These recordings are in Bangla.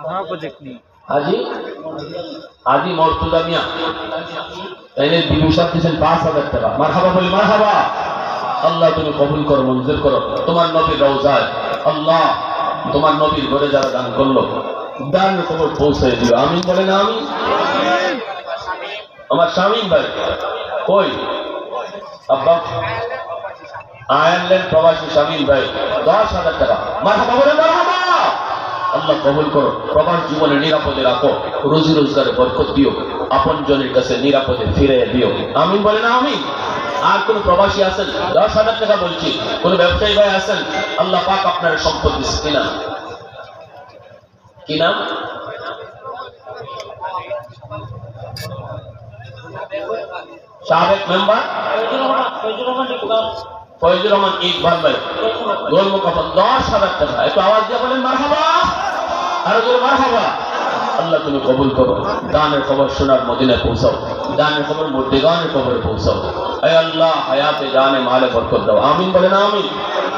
আমার প্রজেক্ট নেই হাজি হাজি মর্তুদা মিয়া তাইলে বিভূষণ দিয়েছেন পাঁচ হাজার টাকা মার হাবা বলি মার হাবা আল্লাহ তুমি কবুল করো মঞ্জুর করো তোমার নবীর রওজায় আল্লাহ তোমার নবীর ঘরে যারা দান করল দান খবর পৌঁছে দিও আমি বলে না আমি আমার স্বামী ভাই কই আব্বা আয়ারল্যান্ড প্রবাসী স্বামীন ভাই দশ হাজার টাকা মার হাবা বলে মার হাবা আল্লাহ কবুল করো প্রবাস জীবনে নিরাপদে রাখো। রুজি রোজগারে বরকত দিও। আপন জনের কাছে নিরাপদে ফিরে দিও। আমিন বলে না আমি আর কোন প্রবাসী আছেন? দশ হাজার টাকা বলছি। কোন ব্যবসায়ী ভাই আছেন? আল্লাহ পাক আপনার সম্পদ দিচ্ছে কিনা কি নাম? সাবেক মেম্বার? ফয়জুর রহমান ইকবাল ভাই। গোল দশ হাজার টাকা। একটু আওয়াজ দিয়ে বলেন মার হাবা আল্লাহ তুমি কবুল করো। দানের খবর শোনার মদিনায় পৌঁছাও। দানের খবর মুর্দিগানের খবরে পৌঁছাও। আয় আল্লাহ, হায়াতে জানে মালে বরকত দাও। আমিন বলেন আমিন।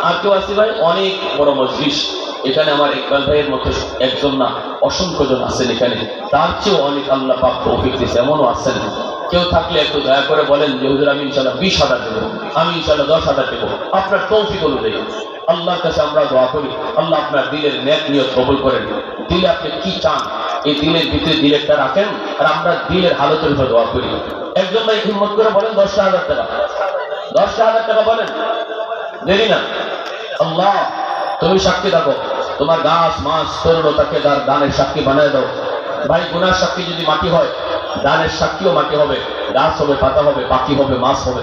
আর কেউ আসি ভাই? অনেক বড় মজলিস এখানে আমার ইকবাল ভাইয়ের মতো একজন না, অসংখ্য জন আছেন এখানে। তার চেয়েও অনেক আল্লাহ পাক তৌফিক দিয়েছে, এমনও আছেন। কেউ থাকলে একটু দয়া করে বলেন যে, হুজুর, আমি ইনশাল্লাহ বিশ হাজার দেবো। আমি ইনশাল্লাহ দশ হাজার দেবো। আপনার তৌফিক অনুযায়ী। আল্লাহর কাছে আমরা দোয়া করি। আল্লাহ আপনার দিলের ন্যাক নিয়ত কবুল করেন। দিলে আপনি কি চান? এই দিলের ভিতরে দিলেরটা রাখেন আর আমরা দিলের হালতের উপর দোয়া করি। একজন ভাই হিম্মত করে বলেন, দশটা হাজার টাকা। দশটা হাজার টাকা বলেন? দেরি না। আল্লাহ, তুমি সাক্ষী থাকো। তোমার গাছ, মাছ তরুণতাকে তার দানের সাক্ষী বানিয়ে দাও। ভাই, গুনার সাক্ষী যদি মাটি হয়, দানের সাক্ষীও মাটি হবে। গাছ হবে, পাতা হবে, পাখি হবে, মাছ হবে।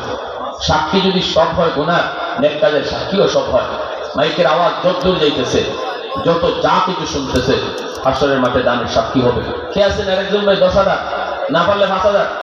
সাক্ষী যদি সব হয়, গুনার নেক সাক্ষীও সব হয়। মাইকের আওয়াজ যত দূর যাইতেছে। যত যা কিছু শুনতেছে, হাসরের মাঠে দানের সাক্ষী হবে। কে আছেন? আরেকজন ভাই, দশ হাজার। না পারলে পাঁচ হাজার।